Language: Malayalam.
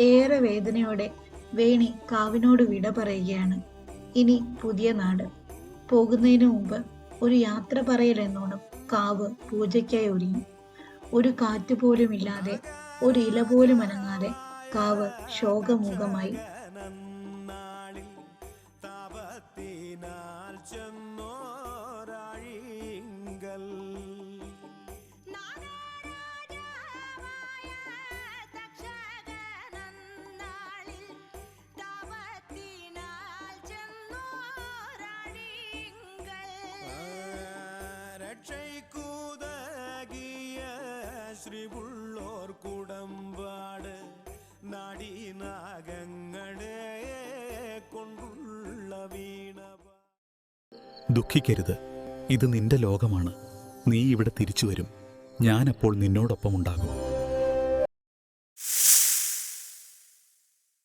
ഏറെ വേദനയോടെ വേണി കാവിനോട് വിട പറയുകയാണ്. ഇനി പുതിയ നാട്. പോകുന്നതിന് മുമ്പ് ഒരു യാത്ര പറയൽ എന്നോണം കാവ് പൂജയ്ക്കായി ഒരുങ്ങി. ഒരു കാറ്റ് പോലും ഇല്ലാതെ ഒരു ഇല പോലും അനങ്ങാതെ കാവ് ശോകമുഖമായി ശ്രീപുള്ളോർ കുടമ്പാട് നാടീനാഗങ്ങളെ കൊണ്ടുള്ള വീണ ദുഃഖിക്കരുത്. ഇത് നിന്റെ ലോകമാണ്. നീ ഇവിടെ തിരിച്ചു വരും ഞാനപ്പോൾ നിന്നോടൊപ്പം ഉണ്ടാകും